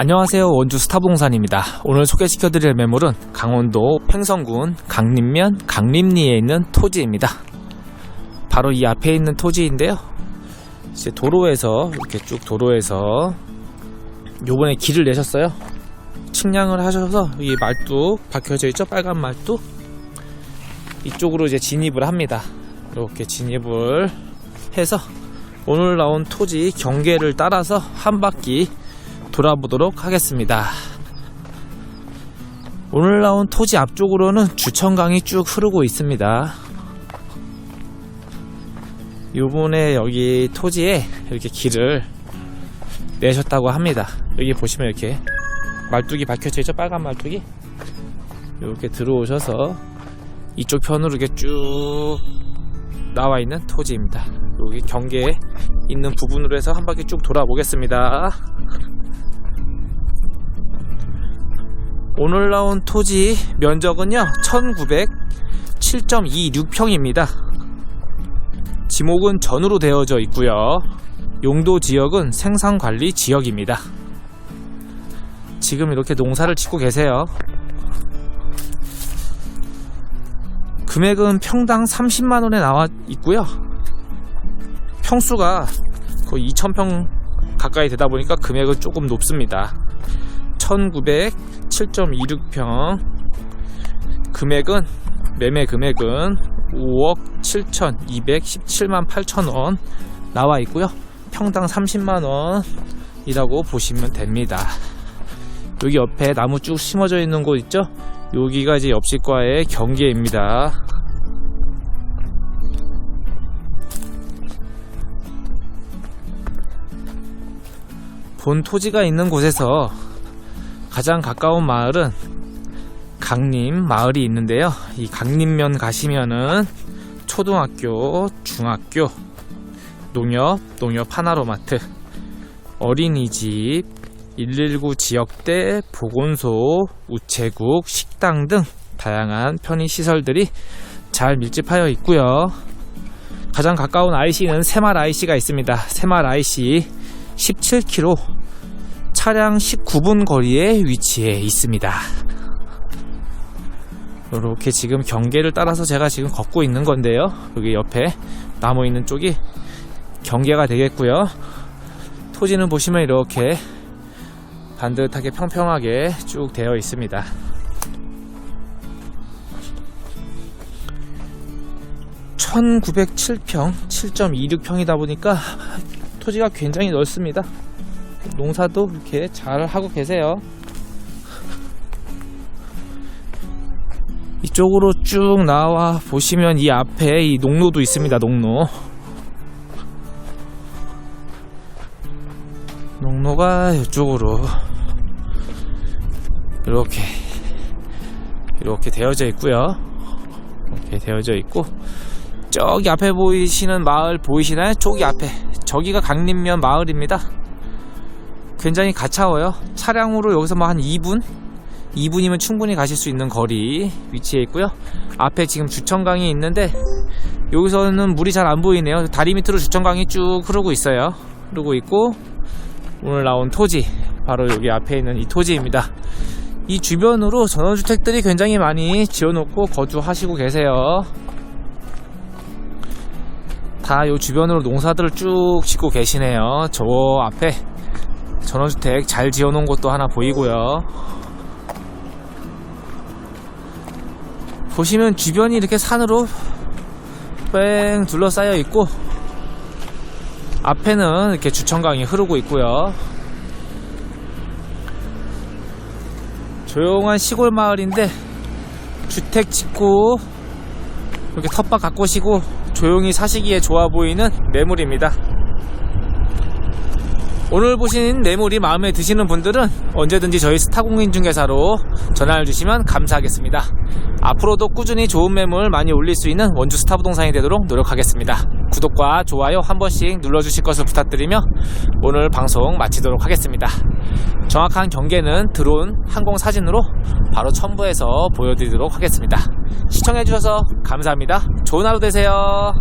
안녕하세요. 원주 스타부동산입니다. 오늘 소개시켜드릴 매물은 강원도 횡성군 강림면 강림리에 있는 토지입니다. 바로 이 앞에 있는 토지인데요. 이제 도로에서 이렇게 쭉 도로에서 요번에 길을 내셨어요. 측량을 하셔서 이 말뚝 박혀져 있죠? 빨간 말뚝? 이쪽으로 이제 진입을 합니다. 이렇게 진입을 해서 오늘 나온 토지 경계를 따라서 한 바퀴 돌아보도록 하겠습니다. 오늘 나온 토지 앞쪽으로는 주천강이 쭉 흐르고 있습니다. 요번에 여기 토지에 이렇게 길을 내셨다고 합니다. 여기 보시면 이렇게 말뚝이 박혀져 있죠? 빨간 말뚝이. 이렇게 들어오셔서 이쪽 편으로 이렇게 쭉 나와 있는 토지입니다. 여기 경계에 있는 부분으로 해서 한 바퀴 쭉 돌아보겠습니다. 오늘 나온 토지 면적은요 1907.26평입니다. 지목은 전으로 되어져 있고요. 용도 지역은 생산관리 지역입니다. 지금 이렇게 농사를 짓고 계세요. 금액은 평당 30만원에 나와 있고요. 평수가 거의 2000평 가까이 되다 보니까 금액은 조금 높습니다 1907.26평. 금액은 매매 금액은 5억 7,217만 8천원 나와 있고요. 평당 30만원 이라고 보시면 됩니다. 여기 옆에 나무 쭉 심어져 있는 곳 있죠? 여기가 이제 옆집과의 경계입니다. 본 토지가 있는 곳에서 가장 가까운 마을은 강림 마을이 있는데요. 이 강림면 가시면은 초등학교, 중학교, 농협, 농협 하나로마트, 어린이집, 119 지역대, 보건소, 우체국, 식당 등 다양한 편의시설들이 잘 밀집하여 있고요. 가장 가까운 IC는 새말 IC가 있습니다. 새말 IC 17km 차량 19분 거리에 위치해 있습니다. 이렇게 지금 경계를 따라서 제가 지금 걷고 있는 건데요. 여기 옆에 나무 있는 쪽이 경계가 되겠고요. 토지는 보시면 이렇게 반듯하게 평평하게 쭉 되어 있습니다. (1907평) (7.26평이다) 보니까 토지가 굉장히 넓습니다. 농사도 이렇게 잘 하고 계세요. 이쪽으로 쭉 나와 보시면 이 앞에 이 농로도 있습니다. 농로. 농로가 이쪽으로 이렇게 이렇게 되어져 있고요. 이렇게 되어져 있고 저기 앞에 보이시는 마을 보이시나요? 저기 앞에 저기가 강림면 마을입니다. 굉장히 가차워요. 차량으로 여기서 뭐 한 2분? 2분이면 충분히 가실 수 있는 거리 위치해 있고요. 앞에 지금 주천강이 있는데 여기서는 물이 잘 안 보이네요. 다리 밑으로 주천강이 쭉 흐르고 있어요. 흐르고 있고 오늘 나온 토지 바로 여기 앞에 있는 이 토지입니다. 이 주변으로 전원주택들이 굉장히 많이 지어놓고 거주하시고 계세요. 다요 주변으로 농사들을 쭉 짓고 계시네요. 저 앞에 전원주택 잘 지어놓은 곳도 하나 보이고요. 보시면 주변이 이렇게 산으로 뺑 둘러싸여 있고 앞에는 이렇게 주천강이 흐르고 있고요. 조용한 시골 마을인데 주택 짓고 이렇게 텃밭 가꾸시고 조용히 사시기에 좋아 보이는 매물입니다. 오늘 보신 매물이 마음에 드시는 분들은 언제든지 저희 스타공인중개사로 전화를 주시면 감사하겠습니다. 앞으로도 꾸준히 좋은 매물 많이 올릴 수 있는 원주 스타부동산이 되도록 노력하겠습니다. 구독과 좋아요 한 번씩 눌러주실 것을 부탁드리며 오늘 방송 마치도록 하겠습니다. 정확한 경계는 드론 항공 사진으로 바로 첨부해서 보여드리도록 하겠습니다. 시청해주셔서 감사합니다. 좋은 하루 되세요.